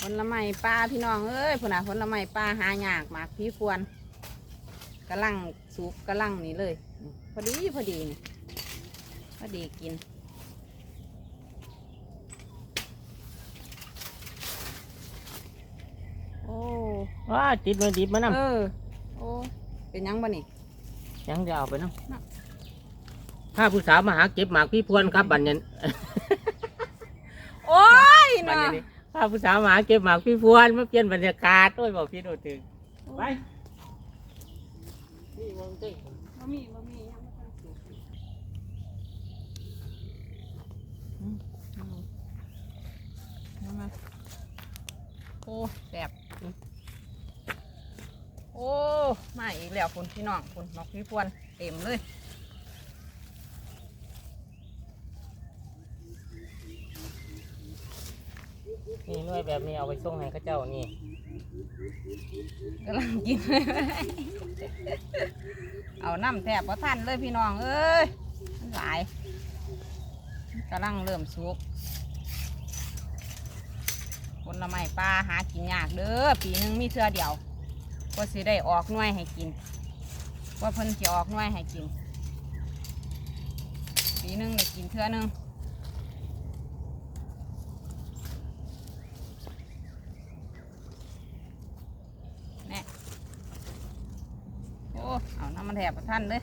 ผลไม้ปลาพี่น้องเอ้ยผลน่ะผลไม้ปลาหายากมากพี่ควรกำลังสุกกำลังนี่เลยนี่พอดีพอดีนี่พอดีกินโอ้ว้าติดมาดิบมานํเออโอ้เป็นหยังบ่นี่ยังจะเอาไปนํน่ะถ้าผู้สาวมาหาเก็บหมากพี่พวนครับบัดนี้โอ้ยบัดเนาะ นี้ถ้าผู้สาวมาเก็บหมากพี่พวนมาเปลี่ยนบรรยากาศโอ้ยบอกพี่โดดถึงไปนี่มองเต้บ่มีบ่มียังบ่ทันสุกมามาโอ้แสบโอ้มาอีกแล้วคุณพี่น้องคุณนกพี่พวนเต็มเลย นี่หน่วยแบบนี้เอาไปส่งให้เข้าเจ้านี่กำลังกิน เอาน้ำแทบพอท่านเลยพี่น้องเอ้ยมันหลายกำลังเริ่มสุกผลไม้ปลาหากินยากเด้อปีหนึงมีเทื่อเดียวก็สิได้ออกน่วยให้กิน ว่าเพิ่นจะออกน่วยให้กิน ปีหนึงได้กินเทื่อหนึงแน่โอ้เอาน้ำมัน แถบพอท่านเลย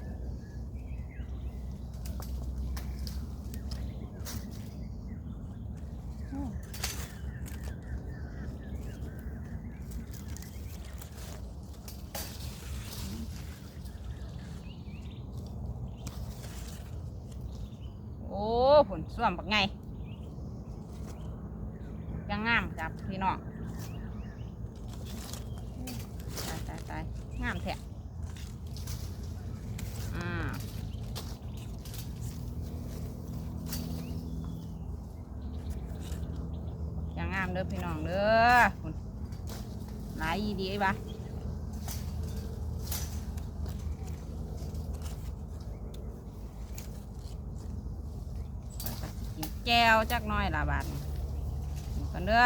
โอ้โอ้ผลส่วมปักไงยังงามครับพี่น้องตายตายตายงามแท้อ่ายังงามเด้อพี่น้องเด้อหลายยีดีปะข้อยก็สิกินแก้วจักน้อยละบาทนี่กินกันเด้อ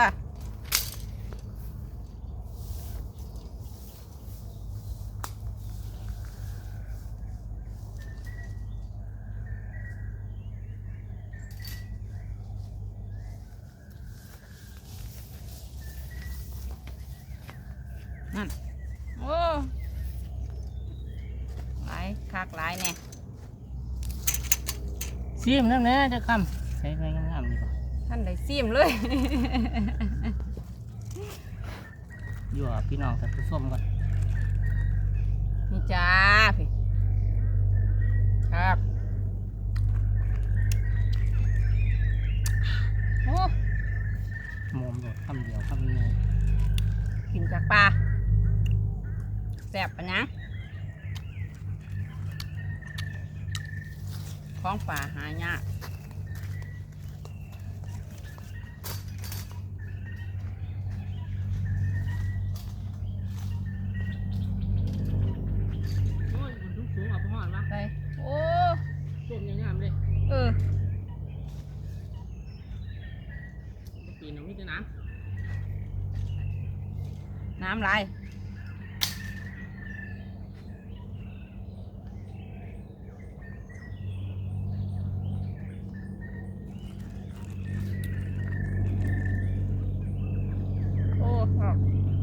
นั่นโอ้หลายคักหลายแน่ซีมนั่นแหละจะคำใช้ไงงามๆดีกว่าท่านได้ซิมเลย อยู่กับพี่น้องแต่ผู้ส้มก่อนนี่จ้าพี่ครับโอ้โมมโดดคำเดียวคำเดียวกินจากปลา แซ่บปะนะของป่าหายากโอ้ยบนทุกสูงเอาไปห่อนวะไปโอ้ส้มยังงามเลย เออปีน้ำมีแต่น้น้ำลาย โอ้ครับ